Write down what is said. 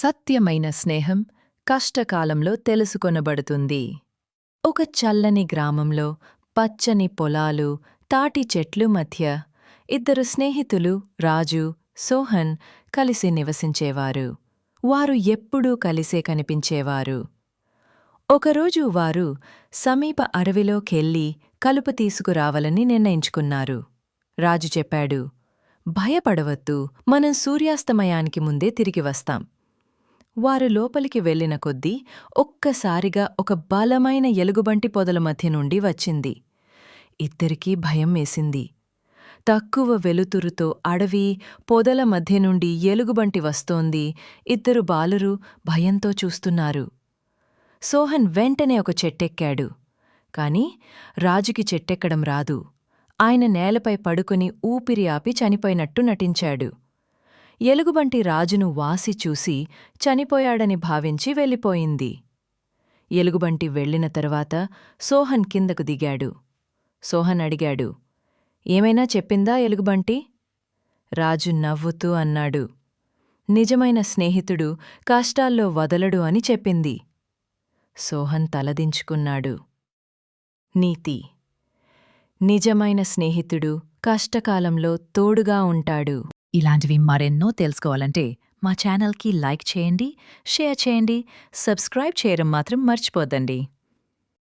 సత్యమైన స్నేహం కష్టకాలంలో తెలుసుకొనబడుతుంది. ఒక చల్లని గ్రామంలో పచ్చని పొలాలు తాటి చెట్లు మధ్య ఇద్దరు స్నేహితులు రాజు సోహన్ కలిసి నివసించేవారు. వారు ఎప్పుడూ కలిసే కనిపించేవారు. ఒకరోజు వారు సమీప అడవిలోకెళ్ళి కలుపు తీసుకురావాలని నిర్ణయించుకున్నారు. రాజు చెప్పాడు భయపడవద్దు మనం సూర్యాస్తమయానికి ముందే తిరిగి వస్తాం. వారు లోపలికి వెళ్ళిన కొద్దీ ఒక్కసారిగా ఒక బలమైన ఎలుగుబంటి పొదల మధ్య నుండి వచ్చింది. ఇద్దరికీ భయం వేసింది. తక్కువ వెలుతురుతో అడవి పొదల మధ్య నుండి ఎలుగుబంటి వస్తోంది. ఇద్దరు బాలురు భయంతో చూస్తున్నారు. సోహన్ వెంటనే ఒక చెట్టెక్కాడు. కాని రాజుకి చెట్టెక్కడం రాదు. ఆయన నేలపై పడుకుని ఊపిరి ఆపి చనిపోయినట్టు నటించాడు. ఎలుగుబంటి రాజును వాసి చూసి చనిపోయాడని భావించి వెళ్ళిపోయింది. ఎలుగుబంటి వెళ్ళిన తరువాత సోహన్ కిందకు దిగాడు. సోహన్ అడిగాడు ఏమైనా చెప్పిందా ఎలుగుబంటి? రాజు నవ్వుతూ అన్నాడు నిజమైన స్నేహితుడు కష్టాల్లో వదలడు అని చెప్పింది. సోహన్ తలదించుకున్నాడు నీతి నిజమైన స్నేహితుడు కష్టకాలంలో తోడుగా ఉంటాడు. ఇలాంటివి మరెన్నో తెలుసుకోవాలంటే మా ఛానల్కి లైక్ చేయండి షేర్ చేయండి సబ్స్క్రైబ్ చేయడం మాత్రం మర్చిపోద్దండి.